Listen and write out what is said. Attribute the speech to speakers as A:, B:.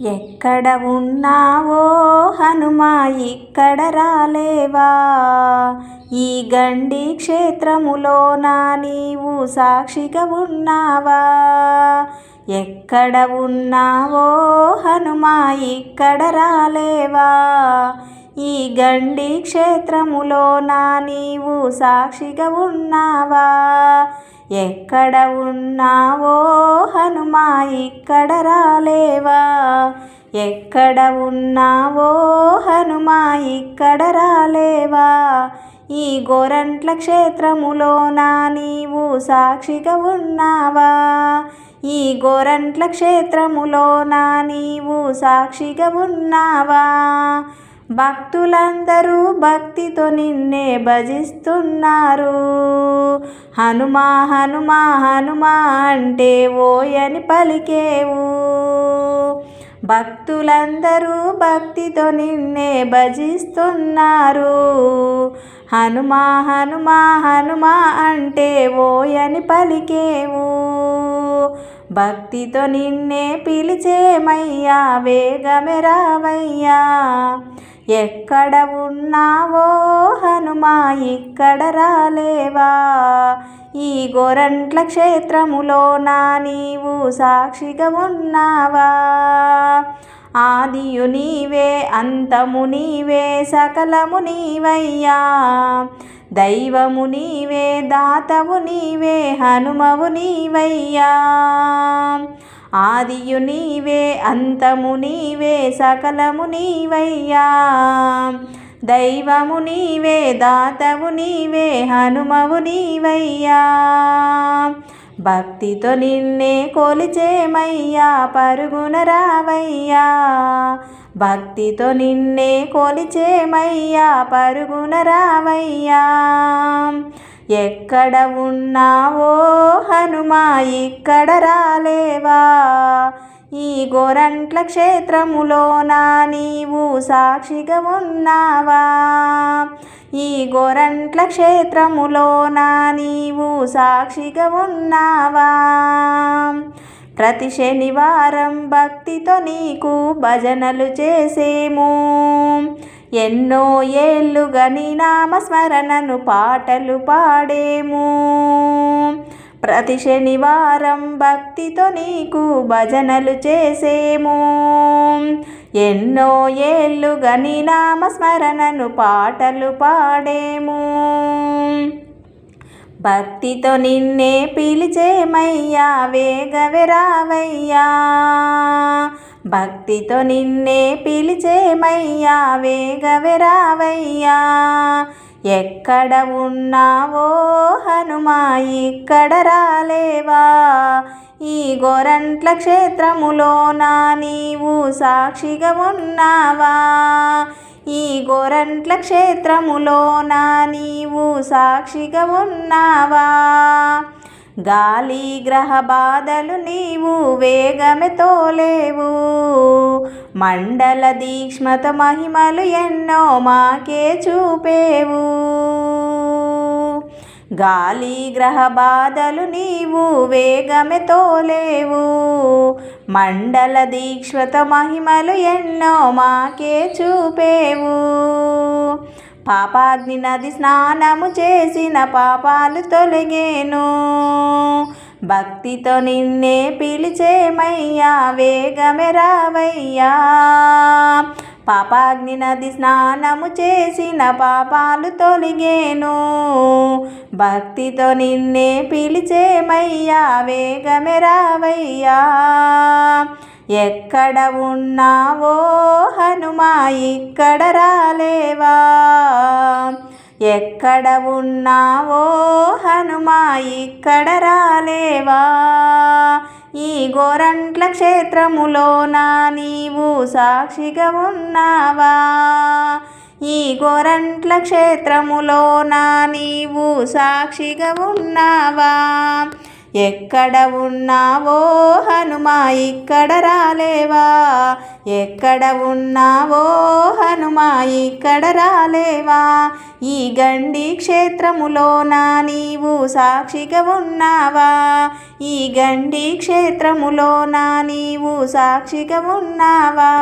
A: ఎక్కడ ఉన్నావో హనుమా ఇక్కడ రాలేవా? ఈ గండి క్షేత్రములోన నీవు సాక్షిగా ఉన్నావా? ఎక్కడ ఉన్నావో హనుమా ఇక్కడ రాలేవా? ఈ గండి క్షేత్రములోన నీవు సాక్షిగా ఉన్నావా? ఎక్కడ ఉన్నావో హనుమా ఇక్కడ రాలేవా? ఎక్కడ ఉన్నావో హనుమా ఇక్కడ రాలేవా? ఈ గోరంట్ల క్షేత్రములోన నీవు సాక్షిగా ఉన్నావా? ఈ గోరంట్ల క్షేత్రములోన నీవు సాక్షిగా ఉన్నావా? భక్తులందరూ భక్తితో నిన్నే భజిస్తున్నారు. హనుమా హనుమా హనుమా అంటే ఓయని పలికేవు. భక్తులందరూ భక్తితో నిన్నే భజిస్తున్నారు. హనుమా హనుమా హనుమా అంటే ఓయని పలికేవు. భక్తితో నిన్నే పిలిచేమయ్యా వేగమెరావయ్యా ఎక్కడ ఉన్నావో హనుమా ఇక్కడ రాలేవా? ఈ గోరంట్ల నా నీవు సాక్షిగా ఉన్నావా? ఆదియు నీవే అంతము నీవే సకలము నీవయ్యా. దైవము నీవే దాతవు నీవే హనుమవు నీవయ్యా. ఆదియు నీవే అంతము నీవే సకలము నీవయ్యా. దైవము నీవే దాతవు నీవే హనుమవు నీవయ్యా. భక్తితో నిన్నే కొలిచేమయ్యా పరుగున రావయ్యా. భక్తితో నిన్నే కొలిచేమయ్యా పరుగున రావయ్యా. ఎక్కడ ఉన్నావో హనుమా ఇక్కడ రాలేవా. ఈ గోరంట్ల క్షేత్రములోన నీవు సాక్షిగా ఉన్నావా ఈ గోరంట్ల క్షేత్రములోన నీవు సాక్షిగా ఉన్నావా ప్రతి శనివారం భక్తితో నీకు భజనలు చేసేము. ఎన్నో ఏళ్ళుగా నీ నామస్మరణను పాటలు పాడేము. ప్రతి శనివారం భక్తితో నీకు భజనలు చేసేము. ఎన్నో ఏళ్ళుగా నీ నామస్మరణను పాటలు పాడేము. భక్తితో నిన్నే పిలిచేమయ్యా వేగవే రావయ్యా. భక్తితో నిన్నే పిలిచేమయ్యా వేగవే రావయ్యా. ఎక్కడ ఉన్నావో హనుమా ఇక్కడ రాలేవా? ఈ గోరంట్ల క్షేత్రములోన నీవు సాక్షిగా ఉన్నావా? ఈ గోరంట్ల క్షేత్రములోన నీవు సాక్షిగా ఉన్నావా? గాలి గ్రహ బాధలు నీవు వేగమే తోలేవు. మండల దీక్ష్మత మహిమలు ఎన్నో మాకే చూపేవు. గాలి గ్రహ బాధలు నీవు వేగమే తోలేవు. మండల దీక్షత మహిమలు ఎన్నో మాకే చూపేవు. పాపాగ్ని నది స్నానము చేసిన పాపాలు తొలగేను. భక్తితో నిన్నే పిలిచేమయ్యా వేగమే రావయ్యా. పాపాగ్ని నది స్నానము చేసిన పాపాలు తొలిగేను. భక్తితో నిన్నే పిలిచేమయ్యా వేగమే రావయ్యా. ఎక్కడ ఉన్నావో హనుమా ఇక్కడ రాలేవా. ఎక్కడ ఉన్నావో హనుమా ఇక్కడ రాలేవా? ఈ గోరంట్ల క్షేత్రములోన నీవు సాక్షిగా ఉన్నావా? ఈ గోరంట్ల క్షేత్రములోన నీవు సాక్షిగా ఉన్నావా? ఎక్కడ ఉన్నావో హనుమా ఇక్కడ రాలేవా? ఎక్కడ ఉన్నావో హనుమా ఇక్కడ రాలేవా? ఈ గండి క్షేత్రములోన నీవు సాక్షిగా ఉన్నావా? ఈ గండి క్షేత్రములోన నీవు సాక్షిగా ఉన్నావా?